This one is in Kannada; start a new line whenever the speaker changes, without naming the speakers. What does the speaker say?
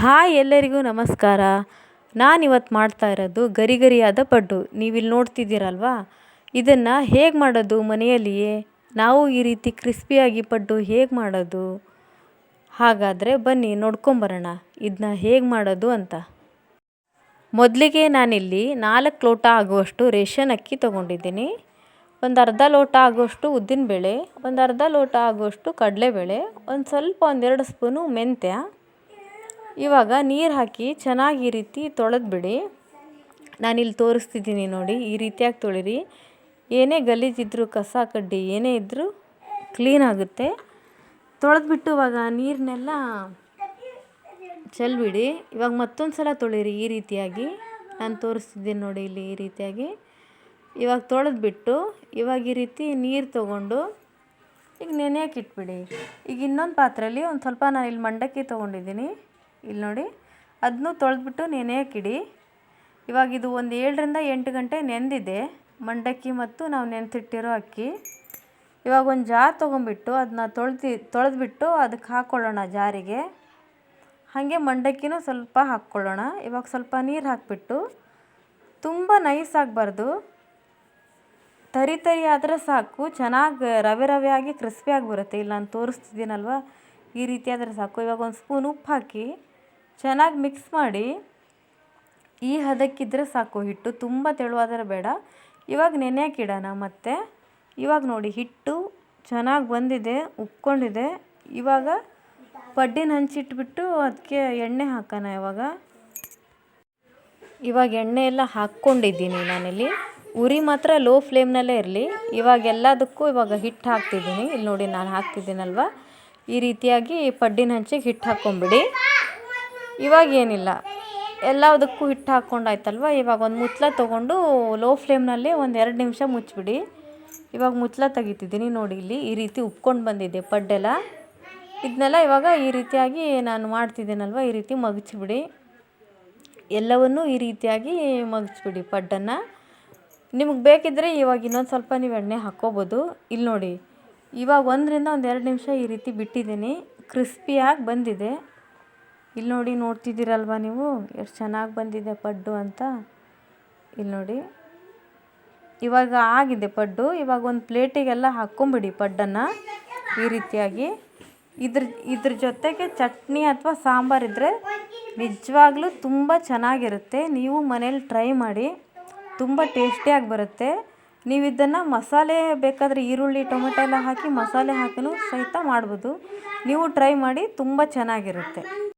ಹಾಯ್ ಎಲ್ಲರಿಗೂ ನಮಸ್ಕಾರ. ನಾನಿವತ್ತು ಮಾಡ್ತಾ ಇರೋದು ಗರಿ ಗರಿಯಾದ ಪಡ್ಡು. ನೀವಿಲ್ಲಿ ನೋಡ್ತಿದ್ದೀರಲ್ವಾ? ಇದನ್ನು ಹೇಗೆ ಮಾಡೋದು ಮನೆಯಲ್ಲಿಯೇ? ನಾವು ಈ ರೀತಿ ಕ್ರಿಸ್ಪಿಯಾಗಿ ಪಡ್ಡು ಹೇಗೆ ಮಾಡೋದು? ಹಾಗಾದರೆ ಬನ್ನಿ ನೋಡ್ಕೊಂಬರೋಣ. ಇದನ್ನ ಹೇಗೆ ಮಾಡೋದು ಅಂತ. ಮೊದಲಿಗೆ ನಾನಿಲ್ಲಿ ನಾಲ್ಕು ಲೋಟ ಆಗುವಷ್ಟು ರೇಷನ್ ಅಕ್ಕಿ ತೊಗೊಂಡಿದ್ದೀನಿ. ಒಂದು ಅರ್ಧ ಲೋಟ ಆಗುವಷ್ಟು ಉದ್ದಿನಬೇಳೆ, ಒಂದು ಅರ್ಧ ಲೋಟ ಆಗುವಷ್ಟು ಕಡಲೆಬೇಳೆ, ಒಂದು ಸ್ವಲ್ಪ ಒಂದೆರಡು ಸ್ಪೂನು ಮೆಂತ್ಯ ಇವಾಗ ನೀರು ಹಾಕಿ ಚೆನ್ನಾಗಿ ಈ ರೀತಿ ತೊಳೆದ್ಬಿಡಿ. ನಾನಿಲ್ಲಿ ತೋರಿಸ್ತಿದ್ದೀನಿ ನೋಡಿ, ಈ ರೀತಿಯಾಗಿ ತೊಳಿರಿ. ಏನೇ ಗಲೀಜಿದ್ರು, ಕಸ, ಕಡ್ಡಿ ಏನೇ ಇದ್ದರೂ ಕ್ಲೀನ್ ಆಗುತ್ತೆ. ತೊಳೆದ್ಬಿಟ್ಟು ಇವಾಗ ನೀರನ್ನೆಲ್ಲ ಚೆಲ್ಬಿಡಿ. ಇವಾಗ ಮತ್ತೊಂದು ಸಲ ತೊಳಿರಿ ಈ ರೀತಿಯಾಗಿ. ನಾನು ತೋರಿಸ್ತಿದ್ದೀನಿ ನೋಡಿ ಇಲ್ಲಿ ಈ ರೀತಿಯಾಗಿ. ಇವಾಗ ತೊಳೆದ್ಬಿಟ್ಟು ಇವಾಗ ಈ ರೀತಿ ನೀರು ತೊಗೊಂಡು ಈಗ ನೆನೆಯಕ್ಕೆ ಇಟ್ಬಿಡಿ. ಈಗ ಇನ್ನೊಂದು ಪಾತ್ರೆಯಲ್ಲಿ ಒಂದು ಸ್ವಲ್ಪ ನಾನು ಇಲ್ಲಿ ಮಂಡಕ್ಕಿ ತೊಗೊಂಡಿದ್ದೀನಿ. ಇಲ್ಲಿ ನೋಡಿ. ಅದನ್ನೂ ತೊಳೆದ್ಬಿಟ್ಟು ನೆನೆಯಕ್ಕಿಡಿ ಇವಾಗ ಇದು ಒಂದು ಏಳರಿಂದ ಎಂಟು ಗಂಟೆ ನೆಂದಿದೆ. ಮಂಡಕ್ಕಿ ಮತ್ತು ನಾವು ನೆನೆಸಿಟ್ಟಿರೋ ಅಕ್ಕಿ. ಇವಾಗ ಒಂದು ಜಾರ್ ತೊಗೊಂಬಿಟ್ಟು ಅದನ್ನ ತೊಳ್ದು, ತೊಳೆದ್ಬಿಟ್ಟು ಅದಕ್ಕೆ ಹಾಕ್ಕೊಳ್ಳೋಣ ಜಾರಿಗೆ. ಹಾಗೆ ಮಂಡಕ್ಕಿನೂ ಸ್ವಲ್ಪ ಹಾಕ್ಕೊಳ್ಳೋಣ. ಇವಾಗ ಸ್ವಲ್ಪ ನೀರು ಹಾಕಿಬಿಟ್ಟು ತುಂಬ ನೈಸ್ ಆಗಬಾರ್ದು. ತರಿ ತರಿ ಆದರೆ ಸಾಕು. ಚೆನ್ನಾಗಿ ರವೆ ರವೆ ಆಗಿ ಕ್ರಿಸ್ಪಿಯಾಗಿ ಬರುತ್ತೆ ಇಲ್ಲ ನಾನು ತೋರಿಸ್ತಿದ್ದೀನಲ್ವ? ಈ ರೀತಿ ಆದರೆ ಸಾಕು. ಇವಾಗ ಒಂದು ಸ್ಪೂನ್ ಉಪ್ಪು ಹಾಕಿ ಚೆನ್ನಾಗಿ ಮಿಕ್ಸ್ ಮಾಡಿ ಈ ಹದಕ್ಕಿದ್ರೆ ಸಾಕು ಹಿಟ್ಟು. ತುಂಬ ತೆಳುವಾದರೆ ಬೇಡ. ಇವಾಗ ನೆನೆಯಕ್ಕಿಡೋಣ ಮತ್ತೆ. ಇವಾಗ ನೋಡಿ ಹಿಟ್ಟು ಚೆನ್ನಾಗಿ ಬಂದಿದೆ, ಉಕ್ಕೊಂಡಿದೆ. ಇವಾಗ ಪಡ್ಡಿನ ಹಂಚಿಟ್ಬಿಟ್ಟು ಅದಕ್ಕೆ ಎಣ್ಣೆ ಹಾಕೋಣ ಇವಾಗ. ಇವಾಗ ಎಣ್ಣೆ ಎಲ್ಲ ಹಾಕ್ಕೊಂಡಿದ್ದೀನಿ ನಾನಿಲ್ಲಿ. ಉರಿ ಮಾತ್ರ ಲೋ ಫ್ಲೇಮ್ನಲ್ಲೇ ಇರಲಿ. ಇವಾಗ ಎಲ್ಲದಕ್ಕೂ ಇವಾಗ ಹಿಟ್ಟು ಹಾಕ್ತಿದ್ದೀನಿ. ಇಲ್ಲಿ ನೋಡಿ ನಾನು ಹಾಕ್ತಿದ್ದೀನಲ್ವ? ಈ ರೀತಿಯಾಗಿ ಪಡ್ಡಿನ ಹಂಚಿಗೆ ಹಿಟ್ಟು ಹಾಕ್ಕೊಂಬಿಡಿ. ಇವಾಗ ಏನಿಲ್ಲ ಎಲ್ಲದಕ್ಕೂ ಹಿಟ್ಟು ಹಾಕ್ಕೊಂಡಾಯ್ತಲ್ವ ಇವಾಗ ಒಂದು ಮುಚ್ಚಳ ತೊಗೊಂಡು ಲೋ ಫ್ಲೇಮ್ನಲ್ಲಿ ಒಂದು ಎರಡು ನಿಮಿಷ ಮುಚ್ಚಿಬಿಡಿ ಇವಾಗ ಮುಚ್ಚಳ ತೆಗಿತಿದ್ದೀನಿ ನೋಡಿ ಇಲ್ಲಿ, ಈ ರೀತಿ ಉಪ್ಕೊಂಡು ಬಂದಿದೆ ಪಡ್ಡೆಲ್ಲ ಇದನ್ನೆಲ್ಲ ಇವಾಗ ಈ ರೀತಿಯಾಗಿ ನಾನು ಮಾಡ್ತಿದ್ದೀನಲ್ವ, ಈ ರೀತಿ ಮಗಚಿಬಿಡಿ. ಎಲ್ಲವನ್ನೂ ಈ ರೀತಿಯಾಗಿ ಮಗಚ್ಬಿಡಿ ಪಡ್ಡನ್ನು. ನಿಮಗೆ ಬೇಕಿದ್ದರೆ ಇವಾಗ ಇನ್ನೊಂದು ಸ್ವಲ್ಪ ನೀವು ಎಣ್ಣೆ ಹಾಕ್ಕೋಬೋದು. ಇಲ್ಲಿ ನೋಡಿ, ಇವಾಗ ಒಂದರಿಂದ ಒಂದು ಎರಡು ನಿಮಿಷ ಈ ರೀತಿ ಬಿಟ್ಟಿದ್ದೀನಿ. ಕ್ರಿಸ್ಪಿಯಾಗಿ ಬಂದಿದೆ. ಇಲ್ಲಿ ನೋಡಿ ನೋಡ್ತಿದ್ದೀರಲ್ವ ನೀವು? ಎಷ್ಟು ಚೆನ್ನಾಗಿ ಬಂದಿದೆ ಪಡ್ಡು ಅಂತ. ಇಲ್ಲಿ ನೋಡಿ. ಇವಾಗ ಆಗಿದೆ ಪಡ್ಡು. ಇವಾಗ ಒಂದು ಪ್ಲೇಟಿಗೆಲ್ಲ ಹಾಕ್ಕೊಂಬಿಡಿ ಪಡ್ಡನ್ನು ಈ ರೀತಿಯಾಗಿ. ಇದ್ರ ಇದ್ರ ಜೊತೆಗೆ ಚಟ್ನಿ ಅಥವಾ ಸಾಂಬಾರು ಇದ್ದರೆ ನಿಜವಾಗ್ಲೂ ತುಂಬ ಚೆನ್ನಾಗಿರುತ್ತೆ. ನೀವು ಮನೇಲಿ ಟ್ರೈ ಮಾಡಿ. ತುಂಬ ಟೇಸ್ಟಿಯಾಗಿ ಬರುತ್ತೆ. ನೀವು ಇದನ್ನು ಮಸಾಲೆ ಬೇಕಾದರೆ ಈರುಳ್ಳಿ, ಟೊಮೆಟೊ ಎಲ್ಲ ಹಾಕಿ ಮಸಾಲೆ ಹಾಕಿನೂ ಸಹಿತ ಮಾಡ್ಬೋದು. ನೀವು ಟ್ರೈ ಮಾಡಿ ತುಂಬ ಚೆನ್ನಾಗಿರುತ್ತೆ.